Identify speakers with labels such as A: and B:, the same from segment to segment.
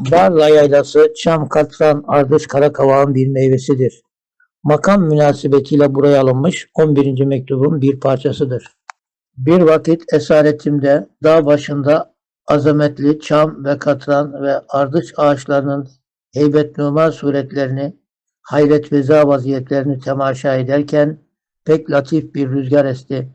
A: Barla yaylası çam katran ardış karakavağın bir meyvesidir. Makam münasebetiyle buraya alınmış 11. mektubun bir parçasıdır. Bir vakit esaretimde dağ başında azametli çam ve katran ve ardıç ağaçlarının heybet numa suretlerini, hayret ve za vaziyetlerini temaşa ederken pek latif bir rüzgar esti.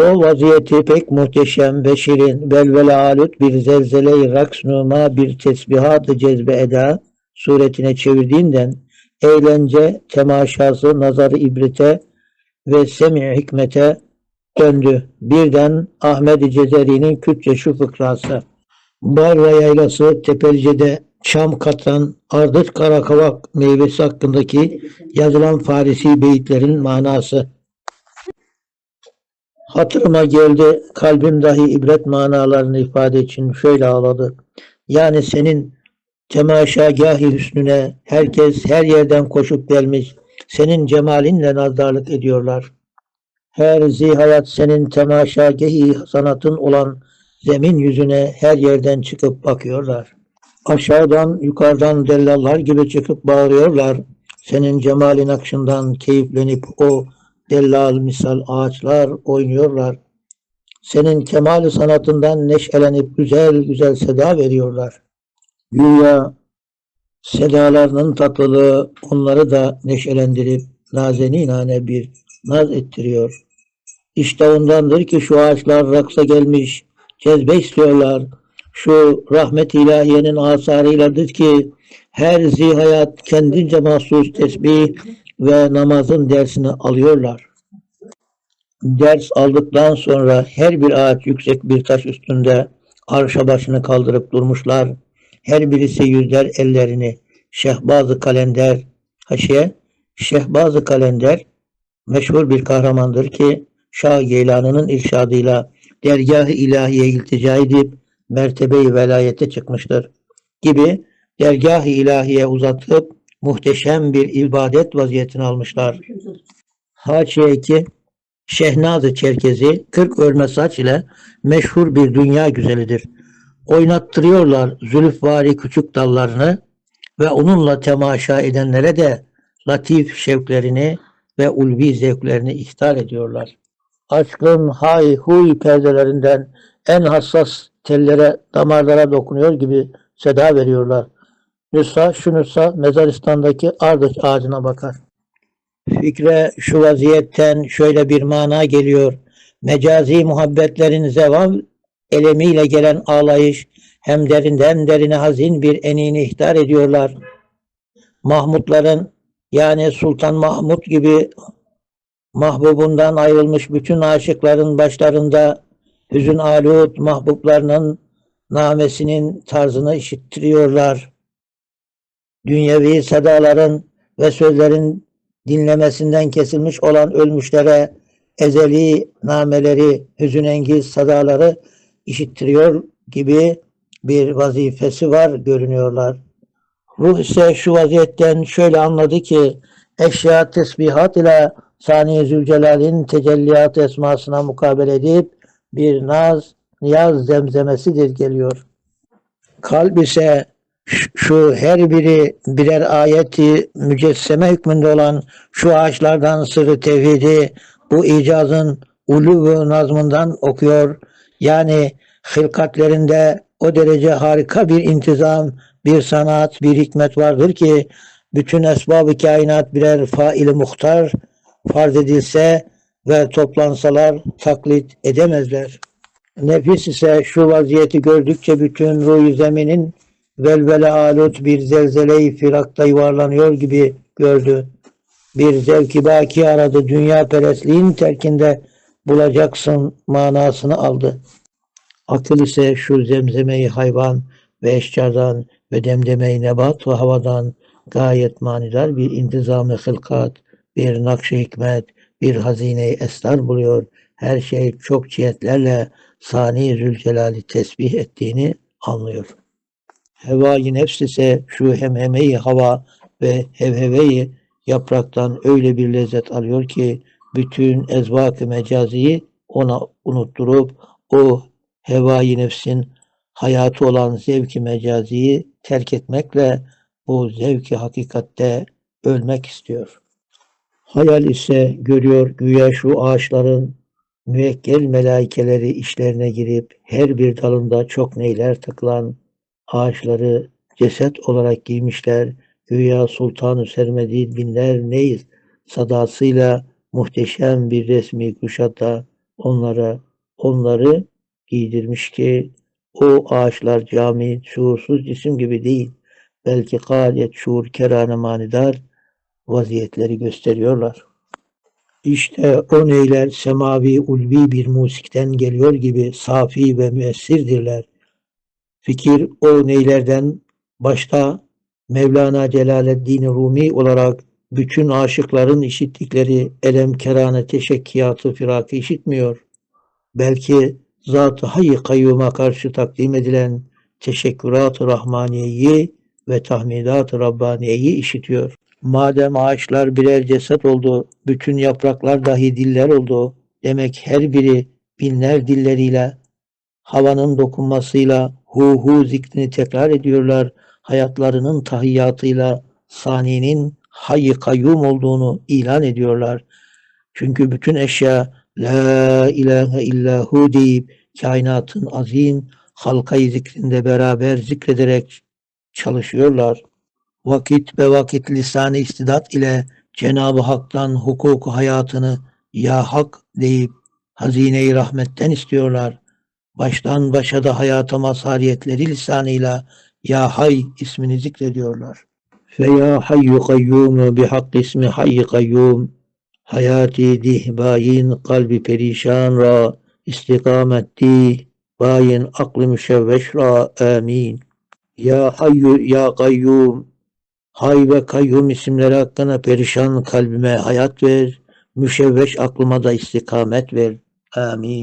A: O vaziyeti pek muhteşem ve şirin, velvele alut bir zelzele-i raks numa bir tesbihat-ı cezbe eda suretine çevirdiğinden eğlence, temaşası, nazarı ibrete ve semi hikmete döndü. Birden Ahmet Cezeri'nin Kürtçe şu fıkrası. Barla yaylası Tepelce'de çam katan ardıç karakavak meyvesi hakkındaki yazılan Farisi beyitlerin manası. Hatırıma geldi, kalbim dahi ibret manalarını ifade için şöyle ağladı. Yani senin temaşagâhi hüsnüne herkes her yerden koşup gelmiş, senin cemalinle nazarlık ediyorlar. Her zihayat senin temaşagâhi sanatın olan zemin yüzüne her yerden çıkıp bakıyorlar. Aşağıdan yukarıdan dellallar gibi çıkıp bağırıyorlar. Senin cemalin akşından keyiflenip o dellal misal ağaçlar oynuyorlar. Senin kemali sanatından neşelenip güzel güzel seda veriyorlar. Güya sedalarının tatlılığı onları da neşelendirip nazeninane bir naz ettiriyor. İşte ondandır ki şu ağaçlar raksa gelmiş, cezbe istiyorlar. Şu rahmet ilahiyenin asarıyladır ki her zihayat kendince mahsus tesbih ve namazın dersini alıyorlar. Ders aldıktan sonra her bir ağaç yüksek bir taş üstünde arşa başını kaldırıp durmuşlar. Her birisi yüzler ellerini. Şehbazı Kalender, haşiye, Şehbazı Kalender meşhur bir kahramandır ki Şah Geylani'nin irşadıyla dergah-ı ilahiye iltica edip mertebe-i velayete çıkmıştır. Gibi dergah-ı ilahiye uzatıp muhteşem bir ibadet vaziyetini almışlar. Haçiye ki Şehnaz-ı Çerkezi 40 örme saç ile meşhur bir dünya güzelidir. Oynattırıyorlar zülüfvari küçük dallarını ve onunla temaşa edenlere de latif şevklerini ve ulvi zevklerini ihtar ediyorlar. Aşkın hay huy perdelerinden en hassas tellere, damarlara dokunuyor gibi seda veriyorlar. Nüsa şu Nüsa mezaristan'daki ardıç ağacına bakar. Fikre şu vaziyetten şöyle bir mana geliyor. Mecazi muhabbetlerin zeval elemiyle gelen ağlayış hem derinden derine hazin bir enini ihtar ediyorlar. Mahmutların yani Sultan Mahmut gibi mahbubundan ayrılmış bütün aşıkların başlarında hüzün alut mahbublarının namesinin tarzını işittiriyorlar. Dünyevi sadaların ve sözlerin dinlemesinden kesilmiş olan ölmüşlere ezeli nameleri, hüzünengiz sadaları işittiriyor gibi bir vazifesi var görünüyorlar. Ruh ise şu vaziyetten şöyle anladı ki eşya tesbihat ile Sani Zülcelal'in tecelliyat esmasına mukabele edip bir naz, niyaz zemzemesidir geliyor. Kalp ise şu her biri birer ayeti mücesseme hükmünde olan şu ağaçlardan sırrı tevhidi bu icazın ulu nazmından okuyor. Yani hılkatlerinde o derece harika bir intizam, bir sanat, bir hikmet vardır ki bütün esbab-ı kainat birer faili muhtar farz edilse ve toplansalar taklit edemezler. Nefis ise şu vaziyeti gördükçe bütün ruh zeminin velvele alut bir zelzele-i firakta yuvarlanıyor gibi gördü. Bir zevki baki aradı dünya perestliğin terkinde bulacaksın manasını aldı. Akıl ise şu zemzemeyi hayvan ve eşcardan ve demdemeyi nebat ve havadan gayet manidar bir intizam-ı hılkat, bir nakş hikmet, bir hazine-i esrar buluyor. Her şey çok cihetlerle Sani Zülcelal'i tesbih ettiğini anlıyor. Hevai nefs ise şu hemhemeyi hava ve hevheveyi yapraktan öyle bir lezzet alıyor ki bütün ezvak-ı mecaziyi ona unutturup o hevai nefsin hayatı olan zevki mecaziyi terk etmekle bu zevki hakikatte ölmek istiyor. Hayal ise görüyor güya şu ağaçların müekkel melaikeleri işlerine girip her bir dalında çok neyler takılan ağaçları ceset olarak giymişler. Güya Sultan-ı Sermedi binler neyiz sadasıyla muhteşem bir resmi kuşata onlara onları giydirmiş ki o ağaçlar cami şuursuz cisim gibi değil belki gayet şuur kerane manidar vaziyetleri gösteriyorlar. İşte o neyler semavi ulvi bir musikten geliyor gibi safi ve müessirdirler. Fikir o neylerden başta Mevlana Celaleddin Rumi olarak bütün aşıkların işittikleri elem kerane teşekkiyatı firakı işitmiyor. Belki Zat-ı Hayy Kayyum'a karşı takdim edilen teşekkürat-ı Rahmaniye'yi ve tahmidat-ı Rabbaniye'yi işitiyor. Madem ağaçlar birer ceset oldu, bütün yapraklar dahi diller oldu. Demek her biri binler dilleriyle, havanın dokunmasıyla hu hu zikrini tekrar ediyorlar. Hayatlarının tahiyyatıyla saninin hayy kayyum olduğunu ilan ediyorlar. Çünkü bütün eşya La ilahe illahu deyip kainatın azim halkayı zikrinde beraber zikrederek çalışıyorlar. Vakit ve vakit lisanı istidat ile Cenab-ı Hak'tan hukuku hayatını ya hak deyip hazine-i rahmetten istiyorlar. Baştan başa da hayata mazhariyetleri lisanıyla ya hay ismini zikrediyorlar. Fe ya hayyu kayyumu bi hak ismi hayy kayyum hayati dihbayin kalbi perişan ra istikametti bayin aklı müşevveş ra amin. Ya hayyu ya kayyum hay ve kayyum isimleri hakkında perişan kalbime hayat ver, müşevveş aklıma da istikamet ver. Amin.